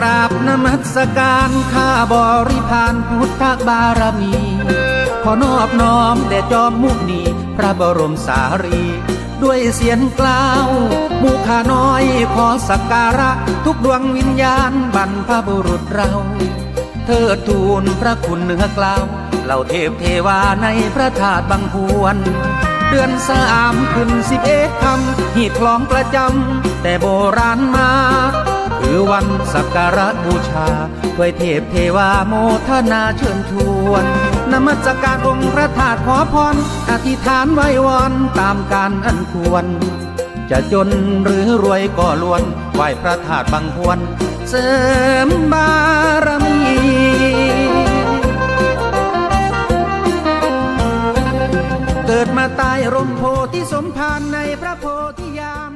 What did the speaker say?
ราบนมัสการข้าบริพานพุทธบารมี ขอนอบน้อมแด่จอมมุนีพระบรมสารี ด้วยเสียงกล่าวมุขาน้อยขอสักการะทุกดวงวิญญาณบรรพบุรุษเรา เทิดทูลพระคุณเหนือกล่าวเหล่าเทพเทวาในพระธาตุบางพวนเดือนสามขึ้นสิบเอ็ดคำหีบคลองประจำแต่โบราณมาือวันสักการะบูชาด้วยเทพเทวาโมทนาเชิญชวนนมัสการองค์พระธาตุขอพร อธิษฐานไว้วอนตามการอันควร จะจนหรือรวยก็ล้วนไหวพระธาตุบางพวนเสริมบารมีเกิดมาตายร่มโพธิสมภารในพระโพธิยาม